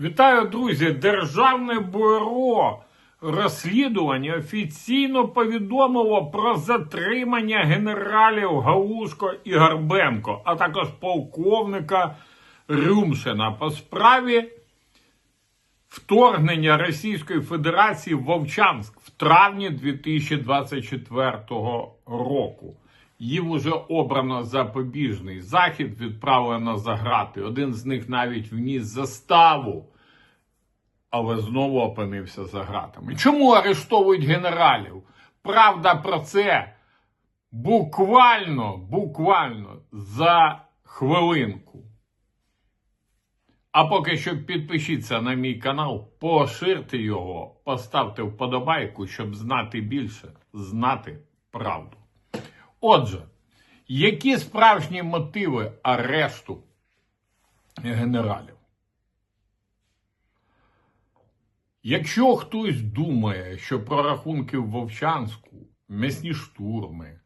Вітаю, друзі! Державне бюро розслідування офіційно повідомило про затримання генералів Галушко і Гарбенко, а також полковника Рюмшина по справі вторгнення Російської Федерації в Вовчанськ в травні 2024 року. Їм уже обрано запобіжний захід, відправлено за грати. Один з них навіть вніс заставу, але знову опинився за гратами. Чому арештовують генералів? Правда про це буквально, буквально за хвилинку. А поки що підпишіться на мій канал, поширте його, поставте вподобайку, щоб знати більше, знати правду. Отже, які справжні мотиви арешту генералів? Якщо хтось думає, що прорахунки в Вовчанську, м'ясні штурми,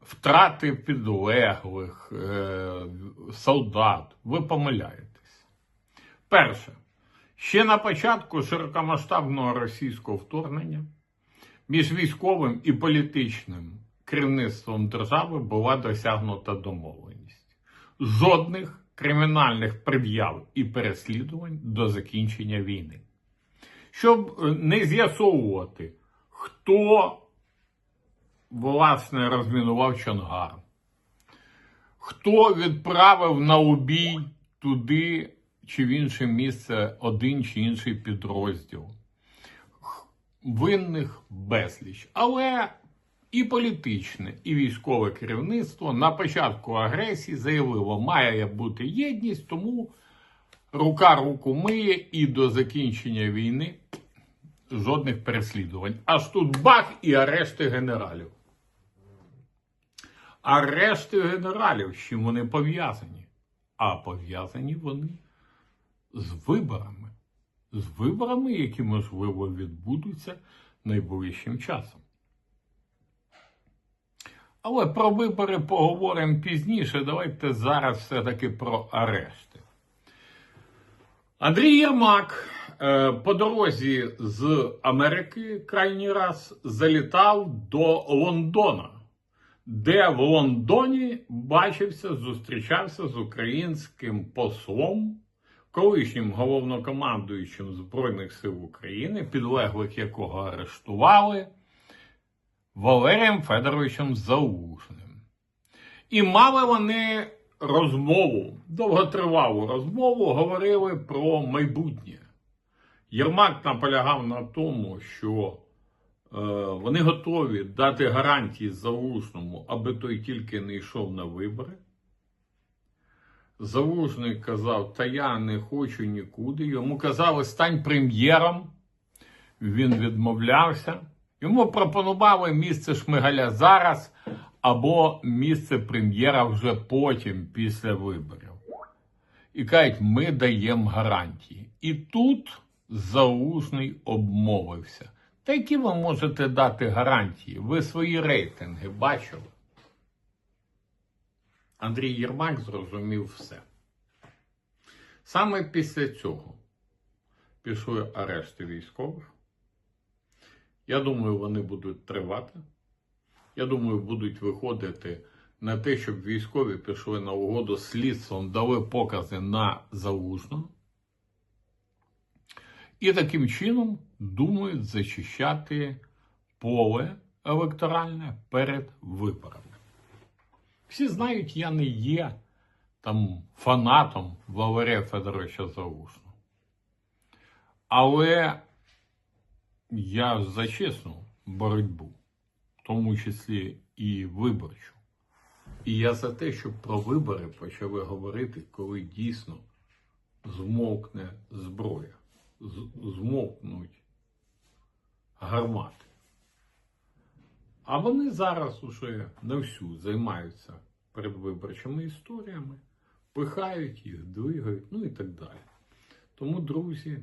втрати підлеглих, е, солдат, ви помиляєтесь. Перше, ще на початку широкомасштабного російського вторгнення між військовим і політичним керівництвом держави була досягнута домовленість. Жодних кримінальних пред'яв і переслідувань до закінчення війни. Щоб е, не з'ясовувати, хто власне розмінував Чонгар, хто відправив на убій туди чи в інше місце один чи інший підрозділ. Винних безліч. Але і політичне, і військове керівництво на початку агресії заявило, має бути єдність, тому рука руку миє і до закінчення війни жодних переслідувань. Аж тут бах і арешти генералів. Арешти генералів, з чим вони пов'язані? А пов'язані вони з виборами. З виборами, які, можливо, відбудуться найближчим часом. Але про вибори поговоримо пізніше. Давайте зараз все-таки про арешти. Андрій Єрмак е, по дорозі з Америки крайній раз залітав до Лондона, де в Лондоні бачився, зустрічався з українським послом, колишнім головнокомандуючим Збройних сил України, підлеглих якого арештували. Валерієм Федоровичем Залужним. І мали вони розмову, довготривалу розмову, говорили про майбутнє. Єрмак наполягав на тому, що е, вони готові дати гарантії Залужному, аби той тільки не йшов на вибори. Залужний казав, та я не хочу нікуди. Йому казали, стань прем'єром. Він відмовлявся. Йому пропонували місце Шмигаля зараз або місце прем'єра вже потім, після виборів. І кажуть, ми даємо гарантії. І тут Залужний обмовився. Та які ви можете дати гарантії? Ви свої рейтинги бачили? Андрій Єрмак зрозумів все. Саме після цього пішли арешти військових. Я думаю, вони будуть тривати. Я думаю, будуть виходити на те, щоб військові пішли на угоду слідством, дали покази на залужного. І таким чином думають зачищати поле електоральне перед виборами. Всі знають, я не є там фанатом Валерія Федоровича Залужного. Але я за чесну боротьбу, в тому числі і виборчу. І я за те, щоб про вибори почали говорити, коли дійсно змовкне зброя, змовкнуть гармати. А вони зараз уже на всю займаються передвиборчими історіями, пихають їх, двигають, ну і так далі. Тому, друзі,